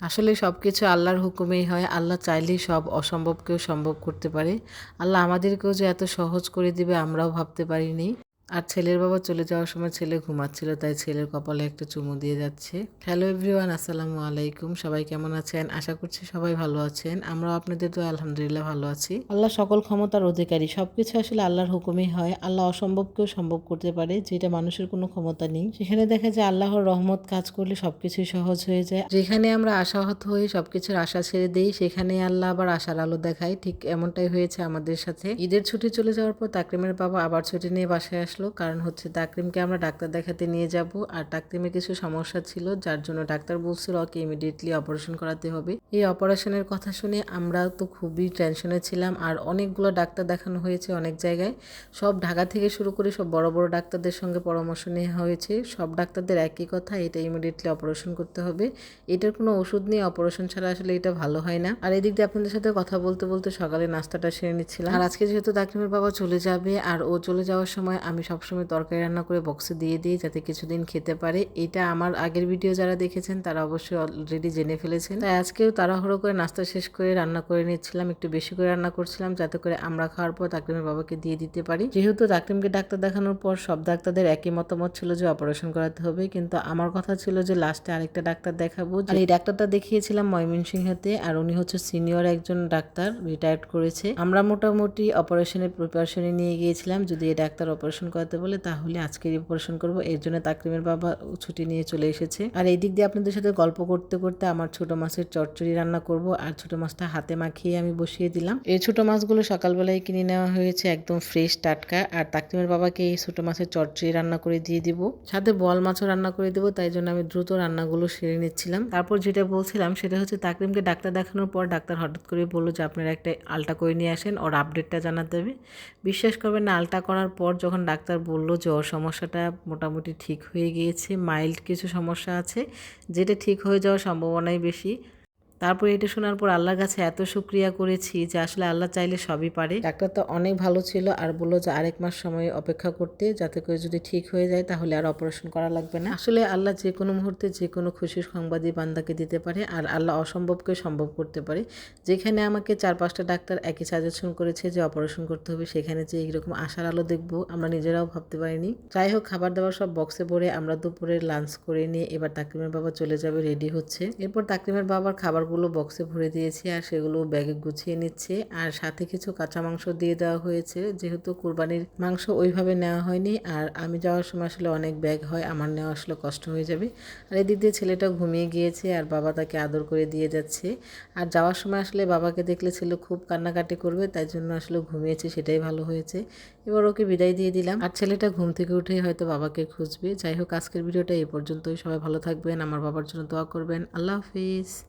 আসলে সব কিছু আল্লাহর হুকুমেই হয়। আল্লাহ চাইলেই সব অসম্ভবকেও সম্ভব করতে পারে। আল্লাহ আমাদেরকেও যে এত সহজ করে দিবে আমরাও ভাবতে পারিনি। আর ছেলের বাবা চলে যাওয়ার সময় ছেলে ঘুমাচ্ছিল তাই ছেলের কপালে একটা চুমু দিয়ে যাচ্ছে। হ্যালো এভরিওয়ান আসসালামু আলাইকুম। সবাই কেমন আছেন? আশা করছি সবাই ভালো আছেন। আমরাও আপনাদের তো আলহামদুলিল্লাহ ভালো আছি। আল্লাহ সকল ক্ষমতার অধিকারী। সবকিছু আসলে আল্লাহর হুকুমই হয়। আল্লাহ অসম্ভবকেও সম্ভব করতে পারে যেটা মানুষের কোনো ক্ষমতা নেই। সেখানে দেখা যায় আল্লাহর রহমত কাজ করলে সবকিছুই সহজ হয়ে যায়। যেখানে আমরা আশাহত হয়ে সবকিছুর আশা ছেড়ে দিই সেখানে আল্লাহ আবার আশার আলো দেখায়। ঠিক এমনটাই হয়েছে আমাদের সাথে। ঈদের ছুটি চলে যাওয়ার পর তাকরিমের বাবা আবার ছুটি নিয়ে বাসায় আসলো। আসলো। কারণ হচ্ছে তাকরিমকে আমরা ডাক্তার দেখাতে নিয়ে যাব। আর তাকরিমের কিছু সমস্যা ছিল, যার জন্য ডাক্তার বলছিল, ওকে ইমিডিয়েটলি অপারেশন করাতে হবে। এই অপারেশনের কথা শুনে আমরা তো খুবই টেনশনে ছিলাম। আর অনেকগুলো ডাক্তার দেখানো হয়েছে অনেক জায়গায়। সব ঢাকা থেকে শুরু করে সব বড় বড় ডাক্তারদের সঙ্গে পরামর্শ নেওয়া হয়েছে। সব ডাক্তারদের একই কথা, এটা ইমিডিয়েটলি অপারেশন করতে হবে। এটার কোনো ওষুধ নেই অপারেশন ছাড়া আসলে এটা ভালো হয় না। আর এদিক দিয়ে আপনাদের সাথে কথা বলতে বলতে সকালে নাস্তাটা সেরে নিচ্ছিলাম। আর আজকে যেহেতু তাকরিমের বাবা চলে যাবে, আর ও চলে যাওয়ার সময় আমি সবসময় তরকারি রান্না করে বক্সে দিয়ে দিই যাতে কিছুদিন খেতে পারে। এটা আমার আগের ভিডিও যারা দেখেছেন, তারা অবশ্যই অলরেডি জেনে ফেলেছেন। তাই আজকেও তাড়াহুড়ো করে নাস্তা শেষ করে রান্না করে নিচ্ছিলাম, একটু বেশি করে রান্না করছিলাম যাতে করে আমরা খাওয়ার পর তাকরিমের বাবাকে দিয়ে দিতে পারি। যেহেতু তাকরিমকে ডাক্তার দেখানোর পর সব ডাক্তারদের একই মতামত ছিল যে অপারেশন করাতে হবে, কিন্তু আমার কথা ছিল যে লাস্টে আরেকটা ডাক্তার দেখাবো। আর এই ডাক্তারটা দেখিয়েছিলাম ময়মনসিংহতে, আর উনি হচ্ছে সিনিয়র একজন ডাক্তার রিটায়ার্ড করেছে। আমরা মোটামুটি অপারেশনের প্রিপারেশনে নিয়ে গিয়েছিলাম, যদি এই ডাক্তার অপারেশন করাতে বলে, তাহলে আজকে অপারেশন করব। এর জন্য তাকরিমের বাবা ছুটি নিয়ে চলে এসেছে। আর এই দিক দিয়ে আপনাদের সাথে গল্প করতে করতে আমার ছোট মাছের চচ্চড়ি রান্না করব আর ছোট মাছটা হাতে মাখিয়ে আমি বসিয়ে দিলাম। এই ছোট মাছগুলো সকালবেলায় কিনে নেওয়া হয়েছে একদম ফ্রেশ টাটকা আর তাকরিমের বাবাকে এই ছোট মাছের চচ্চড়ি রান্না করে দিয়ে দিব। সাথে বল মাছও রান্না করে দেবো, তাই জন্য আমি দ্রুত রান্নাগুলো সেরে নিচ্ছিলাম। তারপর যেটা বলছিলাম, সেটা হচ্ছে তাকরিমকে ডাক্তার দেখানোর পর ডাক্তার হঠাৎ করে বলল যে, আপনারা একটা আলটা করে নিয়ে আসেন, ওর আপডেটটা জানাতে হবে। বিশ্বাস করবেন না, আলটা করার পর যখন ডাক্তার বলল বলল, জ্বর সমস্যাটা মোটামুটি ঠিক হয়ে গিয়েছে, মাইল্ড কিছু সমস্যা আছে। যেটা ঠিক হয়ে যাওয়ার সম্ভাবনাই বেশি। তারপর এটা শোনার পর আল্লাহর কাছে এত শুক্রিয়া করেছি যে আসলে আল্লাহ চাইলে সবই পারে। ডাক্তার তো অনেক ভালো ছিল আর বলল যে আরেক মাস সময় অপেক্ষা করতে যাতে করে যদি ঠিক হয়ে যায় তাহলে আর অপারেশন করা লাগবে না। আসলে আল্লাহ যে কোনো মুহূর্তে যে কোনো খুশির সংবাদই বান্দাকে দিতে পারে আর আল্লাহ অসম্ভবকে সম্ভব করতে পারে। যেখানে আমাকে চার পাঁচটা ডাক্তার একই সাজেশন করেছে যে অপারেশন করতে হবে সেখানে যে এইরকম আশার আলো দেখব আমরা নিজেরাও ভাবতে পারিনি। যাই হোক খাবার দাবার সব বক্সে ভরে আমরা দুপুরে লাঞ্চ করে নিয়ে এবার তাকরিমের বাবা চলে যাবে রেডি হচ্ছে। এরপর তাকরিমের বাবার খাবার খাবারগুলো বক্সে ভরে দিয়েছি আর সেগুলো ব্যাগে গুছিয়ে নিচ্ছে। আর সাথে কিছু কাঁচা মাংস দিয়ে দেওয়া হয়েছে। যেহেতু কোরবানির মাংস ওইভাবে নেওয়া হয়নি আর আমি যাওয়ার সময় আসলে অনেক ব্যাগ হয়, আমার নেওয়া আসলে কষ্ট হয়ে যাবে। আর এদিক দিয়ে ছেলেটা ঘুমিয়ে গিয়েছে আর বাবা তাকে আদর করে দিয়ে যাচ্ছে। আর যাওয়ার সময় আসলে বাবাকে দেখলে ছেলে খুব কান্নাকাটি করবে, তাই জন্য আসলে ঘুমিয়েছে, সেটাই ভালো হয়েছে। এবার ওকে বিদায় দিয়ে দিলাম। আর ছেলেটা ঘুম থেকে উঠেই হয়তো বাবাকে খুঁজবে। যাই হোক, আজকের ভিডিওটা এই পর্যন্তই। সবাই ভালো থাকবেন, আমার বাবার জন্য দোয়া করবেন। আল্লাহ হাফিজ।